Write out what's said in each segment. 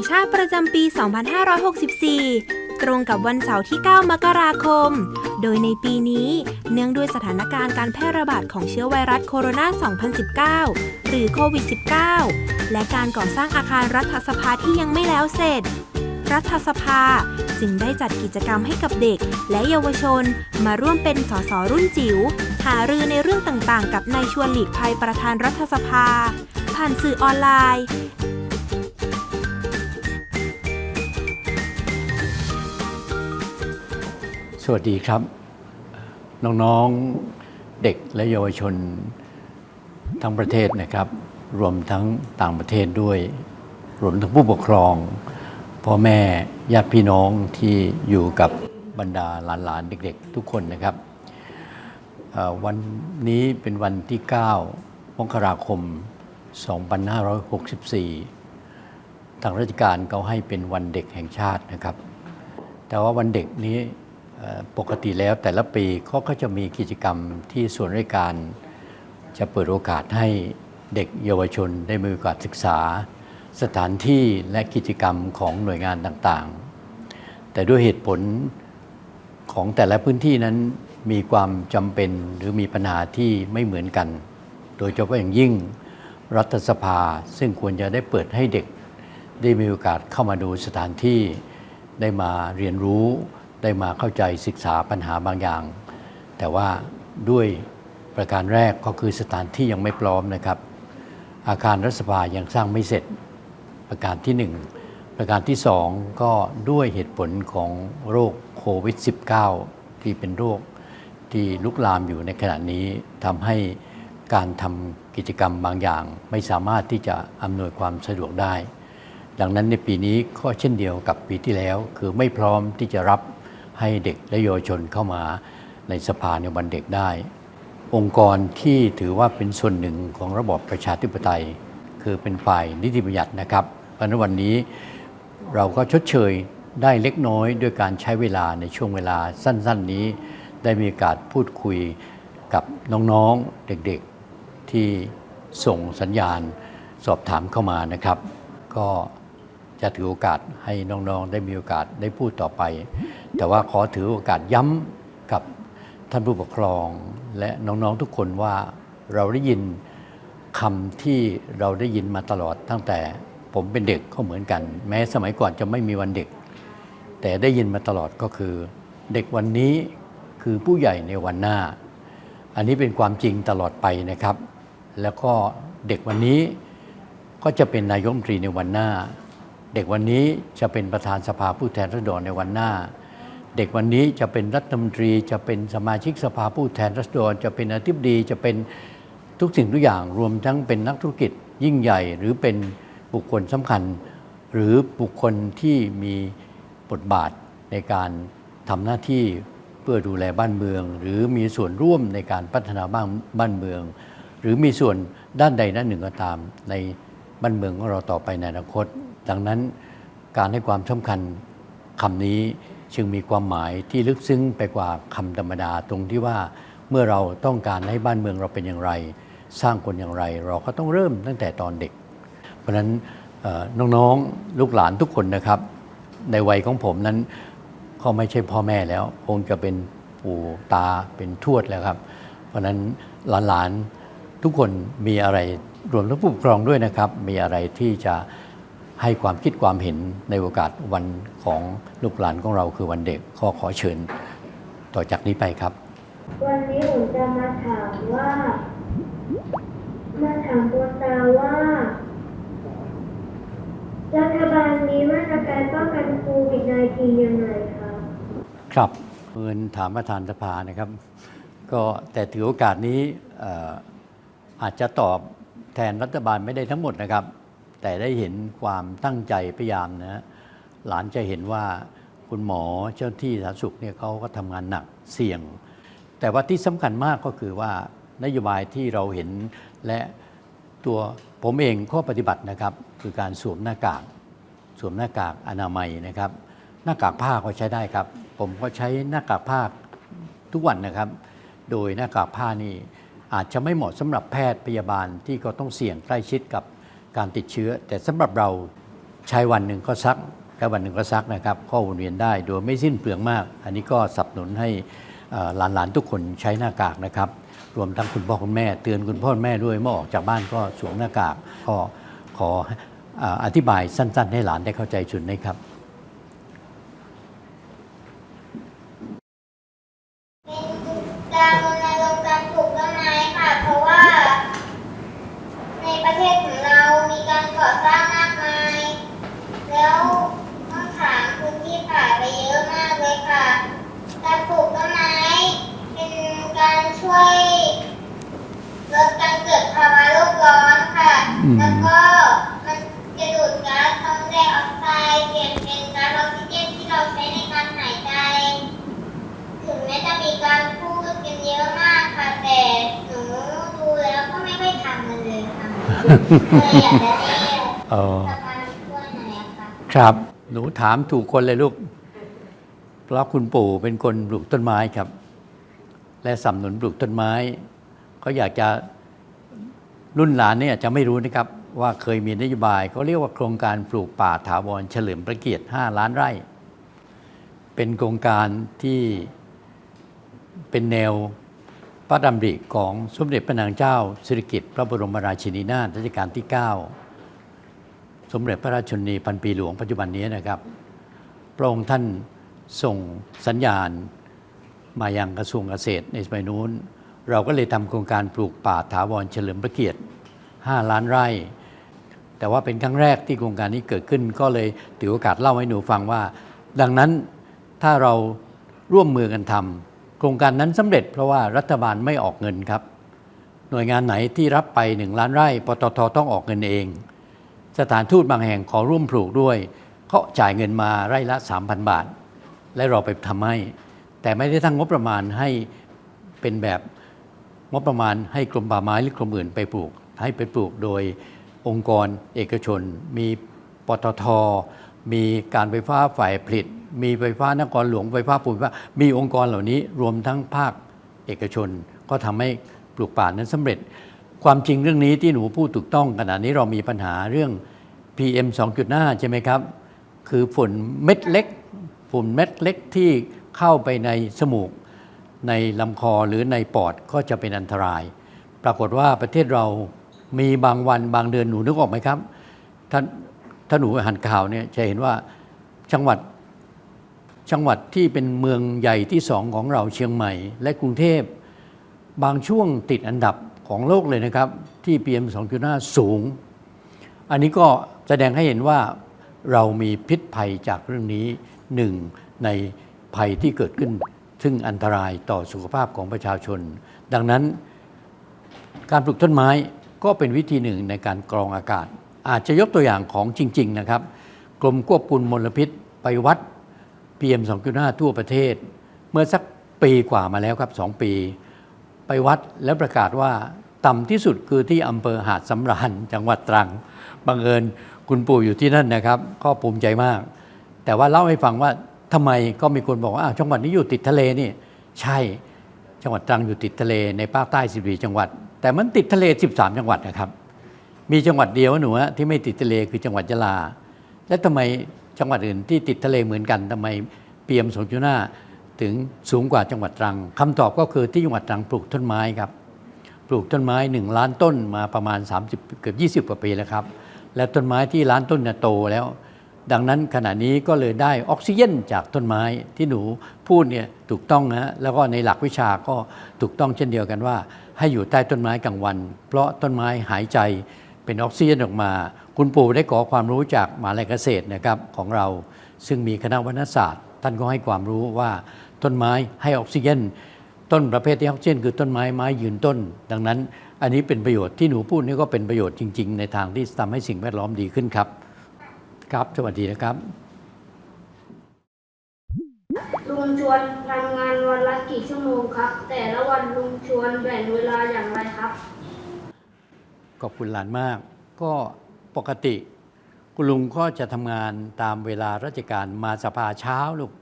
งชาติประจำปี 2564 ตรงกับวันเสาร์ที่ 9 มกราคม โดยในปีนี้เนื่องด้วยสถานการณ์การแพร่ระบาดของเชื้อไวรัสโคโรนา 2019 หรือโควิด -19 และการก่อสร้างอาคารรัฐสภาที่ยังไม่แล้วเสร็จ รัฐสภาจึงได้จัดกิจกรรมให้กับเด็ก และเยาวชน มาร่วมเป็นสสรุ่นจิ๋วหารือในเรื่องต่างๆ กับนายชวนหลีกภัยประธานรัฐสภา ผ่านสื่อออนไลน์ วัสดีครับ น้องๆเด็กและเยาวชนทั้งประเทศนะครับ รวมทั้งต่างประเทศด้วย รวมทั้งผู้ปกครอง พ่อแม่ญาติพี่น้องที่อยู่กับบรรดาหลานๆเด็กๆ ทุกคนนะครับ วันนี้เป็นวันที่ 9 มกราคม 2564 ทางราชการเขาให้เป็นวันเด็กแห่งชาตินะครับแต่ว่าวันเด็กนี้ ปกติแล้วแต่ละปีเขาก็จะมีกิจกรรมที่ส่วนราชการจะเปิดโอกาสให้เด็กเยาวชนได้มีโอกาสศึกษา สถานที่และกิจกรรมของหน่วยงานต่างๆ แต่ด้วยเหตุผลของแต่ละพื้นที่นั้นมีความจำเป็นหรือมีปัญหาที่ไม่เหมือนกัน โดยเฉพาะอย่างยิ่งรัฐสภาซึ่งควรจะได้เปิดให้เด็ก ได้มีโอกาสเข้ามาดูสถานที่ได้มาเรียนรู้ ได้มาเข้าใจศึกษาปัญหาบางอย่าง แต่ว่าด้วยประการแรกก็คือสถานที่ยังไม่พร้อมนะครับ อาคารรัฐสภายังสร้างไม่เสร็จ ประการที่หนึ่งประการที่สองก็ด้วยเหตุผลของโรคโควิด -19 ที่เป็นโรคที่ลุกลามอยู่ในขณะนี้ทำให้การทำกิจกรรมบางอย่าง ไม่สามารถที่จะอำนวยความสะดวกได้ ดังนั้นในปีนี้ก็เช่นเดียวกับปีที่แล้ว คือไม่พร้อมที่จะรับ ให้เด็กและเยาวชนเข้ามาในสภาในวันเด็กได้ องค์กรที่ถือว่าเป็นส่วนหนึ่งของระบอบประชาธิปไตย คือเป็นฝ่ายนิติบัญญัตินะครับเพราะนั้นวันนี้เราก็ชดเชยได้เล็กน้อยด้วยการใช้เวลาในช่วงเวลาสั้น ๆ นี้ ได้มีโอกาสพูดคุยกับน้องๆเด็กๆที่ส่งสัญญาณสอบถามเข้ามานะครับ ก็จะถือโอกาสให้น้องๆ ได้มีโอกาสได้พูดต่อไป แต่ว่าขอถือโอกาสย้ำกับท่านผู้ปกครองและน้องๆทุกคนว่าเราได้ยินคำที่เราได้ยินมาตลอดตั้งแต่ผมเป็นเด็กก็เหมือนกัน แม้สมัยก่อนจะไม่มีวันเด็ก แต่ได้ยินมาตลอดก็คือ เด็กวันนี้คือผู้ใหญ่ในวันหน้า อันนี้เป็นความจริงตลอดไปนะครับ แล้วก็เด็กวันนี้ก็จะเป็นนายกรัฐมนตรีในวันหน้า เด็กวันนี้จะเป็นประธานสภาผู้แทนราษฎรในวันหน้า เด็กวันนี้จะเป็นรัฐมนตรี จะเป็นสมาชิกสภาผู้แทนราษฎรจะเป็นอธิบดีจะเป็นทุกสิ่งทุกอย่างรวมทั้งเป็นนักธุรกิจยิ่งใหญ่ หรือเป็นบุคคลสำคัญ หรือบุคคลที่มีบทบาทในการทำหน้าที่เพื่อดูแลบ้านเมือง หรือมีส่วนร่วมในการพัฒนาบ้านบ้านเมือง หรือมีส่วนด้านใดด้านหนึ่งก็ตามในบ้านเมืองของเราต่อไปในอนาคต ดังนั้นการให้ความสำคัญคำนี้ จึงมีความหมายที่ลึกซึ้งไปกว่าคำธรรมดาตรงที่ว่าเมื่อเราต้องการให้บ้านเมืองเราเป็นอย่างไร สร้างคนอย่างไร เราก็ต้องเริ่มตั้งแต่ตอนเด็ก เพราะฉะนั้นเอ่อน้องๆลูกหลานทุกคนนะครับ ในวัยของผมนั้นก็ไม่ใช่พ่อแม่แล้ว คงจะเป็นปู่ตาเป็นทวดแล้วครับ เพราะฉะนั้นหลานๆทุกคนมีอะไรรวมทั้งผู้ปกครองด้วยนะครับ มีอะไรที่จะ ให้ความคิดความเห็นในโอกาสวันของลูกหลานของเราคือวันเด็กขอขอเชิญต่อจากนี้ไปครับ วันนี้ผมจะมาถามว่า มาถามคุณตาว่า รัฐบาลมีมาตรการป้องกันโควิด -19 ยังไงครับ ครับเงินถามประธานสภานะครับ ก็แต่ถือโอกาสนี้เอ่ออาจจะตอบแทนรัฐบาลไม่ได้ทั้งหมดนะครับ แต่ได้เห็นความตั้งใจพยายามนะหลานจะเห็นว่าคุณหมอเจ้าที่สาธารณสุขเนี่ยเขาก็ทำงานหนักเสี่ยง แต่ว่าที่สำคัญมากก็คือว่านโยบายที่เราเห็นและตัวผมเองข้อปฏิบัตินะครับ คือการสวมหน้ากากสวมหน้ากากอนามัยนะครับ หน้ากากผ้าก็ใช้ได้ครับ ผมก็ใช้หน้ากากผ้าทุกวันนะครับ โดยหน้ากากผ้านี่อาจจะไม่เหมาะสำหรับแพทย์พยาบาลที่ก็ต้องเสี่ยงใกล้ชิดกับ การติดเชื้อ แต่สำหรับเราใช้วันหนึ่งก็ซักแค่วันหนึ่งก็ซักนะครับก็วนเวียนได้โดยไม่สิ้นเปลืองมาก อันนี้ก็สนับสนุนให้หลานๆทุกคนใช้หน้ากากนะครับ รวมทั้งคุณพ่อคุณแม่ เตือนคุณพ่อคุณแม่ด้วยเมื่อออกจากบ้านก็สวมหน้ากากก็ขอเอ่ออธิบายสั้น ๆ ให้หลานได้เข้าใจจุดนี้ครับ แล้วก็มันจะดูดก๊าซคาร์บอนไดออกไซด์เปลี่ยนเป็นก๊าซออกซิเจนที่เราใช้ในการหายใจ ถึงแม้จะมีการพูดกันเยอะมากค่ะแต่หนูดูแล้วก็ไม่ค่อยทำมันเลยค่ะเลยอยากจะให้เออสภาช่วยหน่อยอะค่ะครับ หนูถามถูกคนเลยลูก เพราะคุณปู่เป็นคนปลูกต้นไม้ครับ และสนับสนุนปลูกต้นไม้ ก็อยากจะ รุ่นหลานเนี่ยจะไม่รู้นะครับว่าเคยมีนโยบายเขาเรียกว่าโครงการปลูกป่าถาวรเฉลิมพระเกียรติ 5 ล้านไร่ เป็นโครงการที่เป็นแนวพระดำริของสมเด็จพระนางเจ้าสิริกิติ์พระบรมราชินีนาถรัชกาลที่ 9 สมเด็จพระราชนนีพันปีหลวงปัจจุบันนี้นะครับ พระองค์ท่านส่งสัญญาณมายังกระทรวงเกษตรในสมัยนู้น เราก็เลยทำโครงการปลูกป่าถาวรเฉลิมพระเกียรติ 5 ล้านไร่ แต่ว่าเป็นครั้งแรกที่โครงการนี้เกิดขึ้น ก็เลยถือโอกาสเล่าให้หนูฟังว่า ดังนั้นถ้าเราร่วมมือกันทำโครงการนั้นสำเร็จเพราะว่ารัฐบาลไม่ออกเงินครับ หน่วยงานไหนที่รับไป 1 ล้านไร่ปตทต้องออกเงินเอง สถานทูตบางแห่งขอร่วมปลูกด้วยเขาจ่ายเงินมาไร่ละ 3,000 บาท และเราไปทำให้ แต่ไม่ได้ทั้งงบประมาณให้เป็นแบบ งบประมาณให้กรมป่าไม้หรือกรมอื่นไปปลูก ให้ไปปลูกโดยองค์กรเอกชน มีปตท มีการไฟฟ้าฝ่ายผลิต มีไฟฟ้านครหลวงไฟฟ้าปูนฟ้ามีองค์กรเหล่านี้รวมทั้งภาคเอกชน ก็ทำให้ปลูกป่านั้นสำเร็จ ความจริงเรื่องนี้ที่หนูพูดถูกต้องขณะนี้เรามีปัญหาเรื่อง PM 2.5 ใช่ไหมครับ คือฝุ่นเม็ดเล็ก ฝุ่นเม็ดเล็กที่เข้าไปในสมูก ในลำคอหรือในปอดก็จะเป็นอันตราย ปรากฏว่าประเทศเรามีบางวันบางเดือนหนูนึกออกไหมครับ ท่านถ้าหนูหันข่าวเนี่ยจะเห็นว่าจังหวัดจังหวัดที่เป็นเมืองใหญ่ที่สองของเราเชียงใหม่ และกรุงเทพบางช่วงติดอันดับของโลกเลยนะครับ ที่ PM 2.5 สูง อันนี้ก็แสดงให้เห็นว่าเรามีพิษภัยจากเรื่องนี้หนึ่งในภัยที่เกิดขึ้น ซึ่งอันตรายต่อสุขภาพของประชาชน ดังนั้น การปลูกต้นไม้ก็เป็นวิธีหนึ่งในการกรองอากาศ อาจจะยกตัวอย่างของจริง ๆ นะครับ กรมควบคุมมลพิษไปวัด PM 2.5 ทั่วประเทศ เมื่อสักปีกว่ามาแล้วครับ 2 ปี ไปวัดแล้วประกาศว่าต่ำที่สุดคือที่อำเภอหาดสำราญจังหวัดตรังบังเอิญคุณปู่อยู่ที่นั่นนะครับ ก็ภูมิใจมาก แต่ว่าเล่าให้ฟังว่า ทำไมก็มีคนบอกว่าจังหวัดนี้อยู่ติดทะเลนี่ใช่จังหวัดตรังอยู่ติดทะเลในภาคใต้ 14 จังหวัด แต่มันติดทะเล 13 จังหวัดนะครับ มีจังหวัดเดียวหนูที่ไม่ติดทะเลคือจังหวัดยะลา และทำไมจังหวัดอื่นที่ติดทะเลเหมือนกันทำไมเปียม2.5ถึงสูงกว่าจังหวัดตรังคำตอบก็คือที่จังหวัดตรังปลูกต้นไม้ครับปลูกต้นไม้ 1 ล้านต้นมาประมาณ 30 เกือบ 20 กว่าปีแล้วครับ และต้นไม้ที่ล้านต้นเนี่ยโตแล้ว ดังนั้นขณะนี้ก็เลยได้ออกซิเจนจากต้นไม้ที่หนูพูดเนี่ยถูกต้องนะฮะแล้วก็ในหลักวิชาก็ถูกต้องเช่นเดียวกันว่า ให้อยู่ใต้ต้นไม้กลางวัน เพราะต้นไม้หายใจเป็นออกซิเจนออกมา คุณปู่ได้ขอความรู้จากมหาลัยเกษตรนะครับของเรา ซึ่งมีคณะวรรณศาสตร์ ท่านก็ให้ความรู้ว่าต้นไม้ให้ออกซิเจนต้นประเภทที่ออกซิเจนคือต้นไม้ไม้ยืนต้น ดังนั้น อันนี้เป็นประโยชน์ที่หนูพูดนี่ก็เป็นประโยชน์จริง ๆ ในทางที่ทำให้สิ่งแวดล้อมดีขึ้นครับ ครับ สวัสดีนะครับ ลุงชวนทำงานวันละกี่ชั่วโมงครับ แต่ละวันลุงชวนแบ่งเวลาอย่างไรครับ ขอบคุณหลานมาก ก็ปกติ คุณลุงก็จะทำงานตามเวลาราชการมาสภาเช้าลูก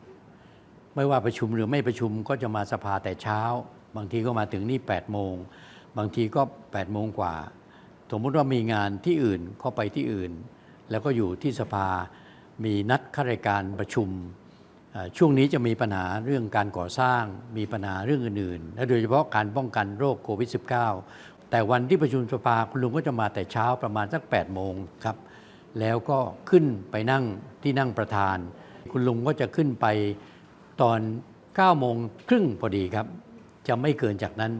ไม่ว่าประชุมหรือไม่ประชุมก็จะมาสภาแต่เช้า บางทีก็มาถึงนี่8โมง บางทีก็8โมงกว่า สมมติว่ามีงานที่อื่นก็ไปที่อื่น แล้วก็อยู่ที่สภามีนัดข้าราชการประชุม ช่วงนี้จะมีปัญหาเรื่องการก่อสร้าง มีปัญหาเรื่องอื่นๆ และโดยเฉพาะการป้องกันโรคโควิด -19 แต่วันที่ประชุมสภาคุณลุงก็จะมาแต่เช้าประมาณสัก 8 โมงครับ แล้วก็ขึ้นไปนั่งที่นั่งประธาน คุณลุงก็จะขึ้นไปตอน 9 โมงครึ่งพอดีครับ จะไม่เกินจากนั้น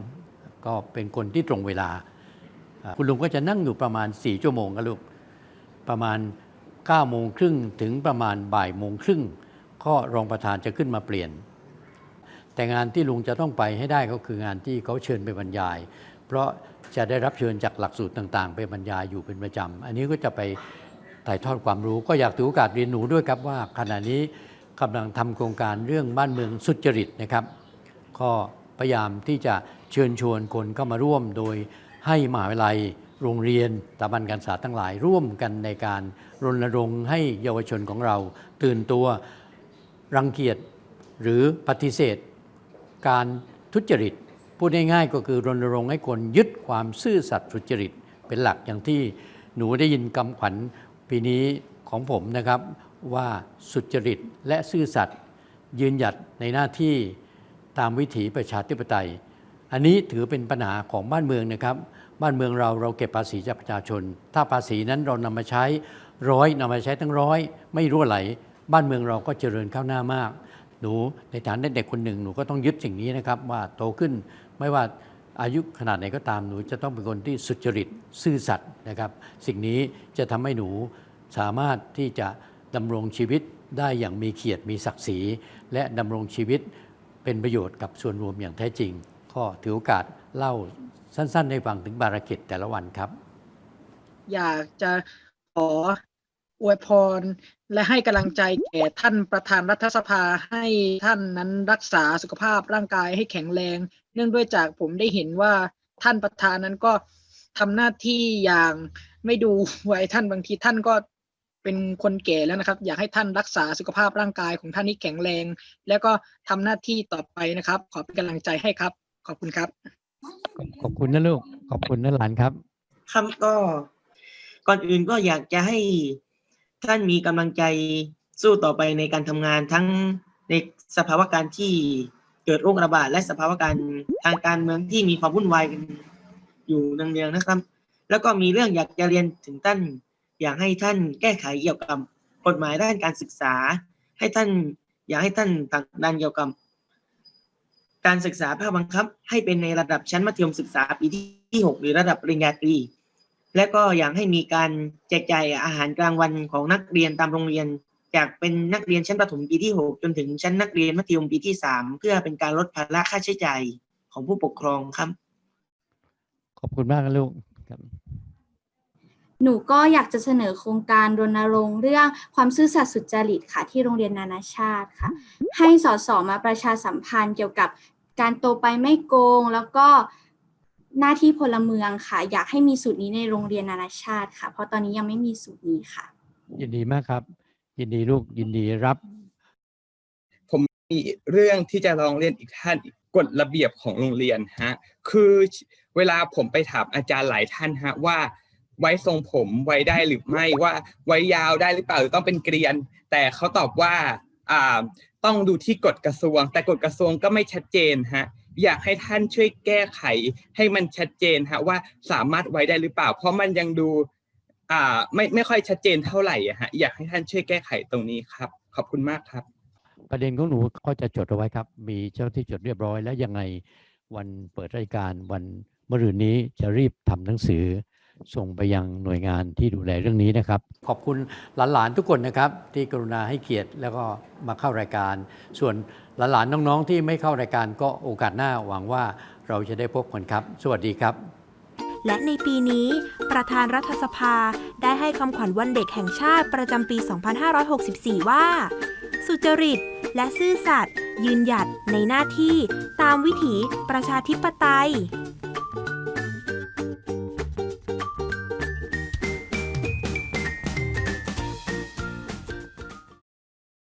ก็เป็นคนที่ตรงเวลาอ่าคุณลุงก็จะนั่งอยู่ประมาณ 4 ชั่วโมงครับลูก ประมาณ9โมงครึ่งถึงประมาณบ่ายโมงครึ่งก็รองประธานจะขึ้นมาเปลี่ยน แต่งานที่ลุงจะต้องไปให้ได้ก็คืองานที่เขาเชิญไปบรรยาย เพราะจะได้รับเชิญจากหลักสูตรต่างๆ ไปบรรยายอยู่เป็นประจำ อันนี้ก็จะไปถ่ายทอดความรู้ก็อยากถือโอกาสเรียนหนูด้วยครับว่าขณะนี้กำลังทำโครงการเรื่องบ้านเมืองสุจริตนะครับ ก็พยายามที่จะเชิญชวนคนเข้ามาร่วมโดยให้มหาวิทยาลัย โรงเรียนสถาบันการศึกษาทั้งหลายร่วมกันในการรณรงค์ให้เยาวชนของเรา ตื่นตัวรังเกียจหรือปฏิเสธ การทุจริต พูดง่ายๆก็คือรณรงค์ให้คนยึดความซื่อสัตย์สุจริต เป็นหลักอย่างที่หนูได้ยินคำขวัญปีนี้ของผมนะครับว่าสุจริตและซื่อสัตย์ยืนหยัดในหน้าที่ตามวิถีประชาธิปไตย อันนี้ถือเป็นปัญหาของบ้านเมืองนะครับ บ้านเมืองเราเราเก็บภาษีจากประชาชน ถ้าภาษีนั้นเรานำมาใช้ร้อยนำมาใช้ทั้งร้อยไม่รั่วไหล บ้านเมืองเราก็เจริญก้าวหน้ามาก หนูในฐานะเด็กคนหนึ่งหนูก็ต้องยึดสิ่งนี้นะครับว่าโตขึ้นไม่ว่าอายุขนาดไหนก็ตามหนูจะต้องเป็นคนที่สุจริตซื่อสัตย์นะครับ สิ่งนี้จะทำให้หนูสามารถที่จะดำรงชีวิตได้อย่างมีเกียรติมีศักดิ์ศรี และดำรงชีวิตเป็นประโยชน์กับส่วนรวมอย่างแท้จริง ก็ถือโอกาสเล่า สั้นๆให้ฟังถึงบารกิจแต่ละวันครับ อยากจะขออวยพรและให้กำลังใจแก่ท่านประธานรัฐสภาให้ท่านนั้นรักษาสุขภาพร่างกายให้แข็งแรง เนื่องด้วยจากผมได้เห็นว่าท่านประธานนั้นก็ทำหน้าที่อย่างไม่ดูไว้ท่านบางทีท่านก็เป็นคนแก่แล้วนะครับ อยากให้ท่านรักษาสุขภาพร่างกายของท่านให้แข็งแรง แล้วก็ทำหน้าที่ต่อไปนะครับ ขอเป็นกำลังใจให้ครับ ขอบคุณครับ ขอบคุณนะลูก ขอบคุณนะหลานครับ ครับก็ก่อนอื่นก็อยากจะให้ท่านมีกำลังใจสู้ต่อไปในการทำงานทั้งในสภาวะการที่เกิดโรคระบาด และสภาวะการทางการเมืองที่มีความวุ่นวายกันอยู่เนืองๆนะครับ แล้วก็มีเรื่องอยากจะเรียนถึงท่าน อยากให้ท่านแก้ไขเกี่ยวกับกฎหมายด้านการศึกษา ให้ท่านอยากให้ท่านผลักดันเกี่ยวกับ การศึกษาภาคบังคับให้เป็นในระดับชั้นมัธยมศึกษาปีที่หกหรือระดับปริญญาตรี และก็อยากให้มีการแจกจ่ายอาหารกลางวันของนักเรียนตามโรงเรียน จากเป็นนักเรียนชั้นประถมปีที่ 6 จนถึงชั้นนักเรียนมัธยมปีที่ 3 เพื่อเป็นการลดภาระค่าใช้จ่ายของผู้ปกครองครับ ขอบคุณมากนะลูกครับ หนูก็อยากจะเสนอโครงการรณรงค์เรื่องความซื่อสัตย์สุจริตค่ะ ที่โรงเรียนนานาชาติค่ะ ให้สสมาประชาสัมพันธ์เกี่ยวกับการโตไปไม่โกง แล้วก็หน้าที่พลเมืองค่ะ อยากให้มีสูตรนี้ในโรงเรียนนานาชาติค่ะ เพราะตอนนี้ยังไม่มีสูตรนี้ค่ะ ยินดีมากครับ ยินดีลูกยินดีรับ ผมมีเรื่องที่จะลองเรียนอีกท่านอีกกฎระเบียบของโรงเรียนฮะคือเวลาผมไปถามอาจารย์หลายท่านฮะว่า ไว้ทรงผมไว้ได้หรือไม่ว่าไว้ยาวได้หรือเปล่าหรือต้องเป็นเกรียน แต่เขาตอบว่าอ่าต้องดูที่กฎกระทรวง แต่กฎกระทรวงก็ไม่ชัดเจนฮะอยากให้ท่านช่วยแก้ไขให้มันชัดเจนฮะว่าสามารถไว้ได้หรือเปล่า เพราะมันยังดูอ่าไม่ไม่ค่อยชัดเจนเท่าไหร่ฮะอยากให้ท่านช่วยแก้ไขตรงนี้ครับ ขอบคุณมากครับ ประเด็นของหนูก็จะจดเอาไว้ครับ มีเจ้าที่จดเรียบร้อยแล้วยังไงวันเปิดรายการวันมะรืนนี้จะรีบทำหนังสือ ส่งไปยังหน่วยงานที่ดูแลเรื่องนี้นะครับ ขอบคุณหลานๆทุกคนนะครับ ที่กรุณาให้เกียรติแล้วก็มาเข้ารายการ ส่วนหลานๆน้องๆ ที่ไม่เข้ารายการก็โอกาสหน้าหวังว่าเราจะได้พบกันครับ สวัสดีครับ และในปีนี้ ประธานรัฐสภาได้ให้คำขวัญวันเด็กแห่งชาติประจำปี 2564 ว่า สุจริต และซื่อสัตย์ยืนหยัดในหน้าที่ตามวิถีประชาธิปไตย